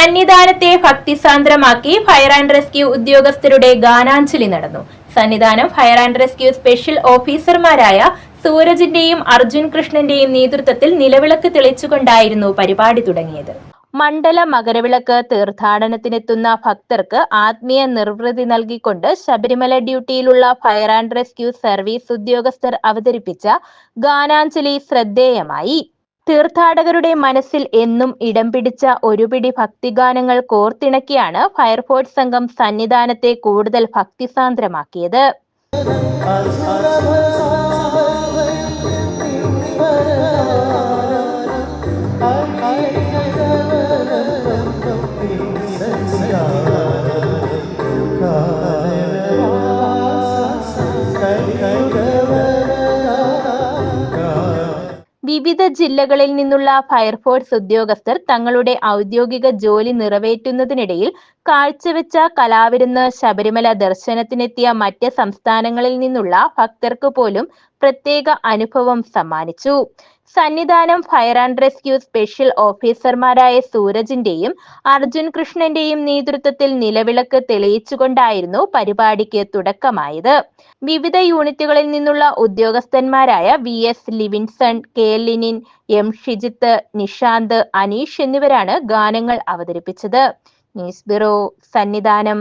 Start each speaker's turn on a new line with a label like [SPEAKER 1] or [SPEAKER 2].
[SPEAKER 1] സന്നിധാനത്തെ ഭക്തിസാന്ദ്രമാക്കി fire and rescue ഉദ്യോഗസ്ഥരുടെ ഗാനാഞ്ജലി നടന്നു. Sannidhanam fire and rescue special ഓഫീസർമാരായ സൂരജിന്റെയും അർജുൻ കൃഷ്ണന്റെയും നേതൃത്വത്തിൽ നിലവിളക്ക് തെളിച്ചുകൊണ്ടായിരുന്നു പരിപാടി തുടങ്ങിയത്. മണ്ഡല മകരവിളക്ക് തീർത്ഥാടനത്തിനെത്തുന്ന ഭക്തർക്ക് ആത്മീയ നിർവൃതി നൽകിക്കൊണ്ട് ശബരിമല ഡ്യൂട്ടിയിലുള്ള ഫയർ ആൻഡ് റെസ്ക്യൂ സർവീസ് ഉദ്യോഗസ്ഥർ അവതരിപ്പിച്ച ഗാനാഞ്ജലി ശ്രദ്ധേയമായി. തീർത്ഥാടകരുടെ മനസ്സിൽ എന്നും ഇടം പിടിച്ച ഒരു പിടി ഭക്തിഗാനങ്ങൾ കോർത്തിണക്കിയാണ് ഫയർഫോഴ്സ് സംഘം സന്നിധാനത്തെ കൂടുതൽ ഭക്തിസാന്ദ്രമാക്കിയത്. വിവിധ ജില്ലകളിൽ നിന്നുള്ള ഫയർഫോഴ്സ് ഉദ്യോഗസ്ഥർ തങ്ങളുടെ ഔദ്യോഗിക ജോലി നിറവേറ്റുന്നതിനിടയിൽ കാഴ്ചവെച്ച കലാവിരുന്ന് ശബരിമല ദർശനത്തിനെത്തിയ മറ്റ് സംസ്ഥാനങ്ങളിൽ നിന്നുള്ള ഭക്തർക്ക് പോലും പ്രത്യേക അനുഭവം സമ്മാനിച്ചു. Sannidhanam fire and rescue special ഓഫീസർമാരായ സൂരജിന്റെയും അർജുൻ കൃഷ്ണന്റെയും നേതൃത്വത്തിൽ നിലവിളക്ക് തെളിയിച്ചുകൊണ്ടായിരുന്നു പരിപാടിക്ക് തുടക്കമായത്. വിവിധ യൂണിറ്റുകളിൽ നിന്നുള്ള ഉദ്യോഗസ്ഥന്മാരായ V S Livinson K Linin M Shijith Nishanth Aneesh എന്നിവരാണ് ഗാനങ്ങൾ അവതരിപ്പിച്ചത്. News bureau Sannidhanam.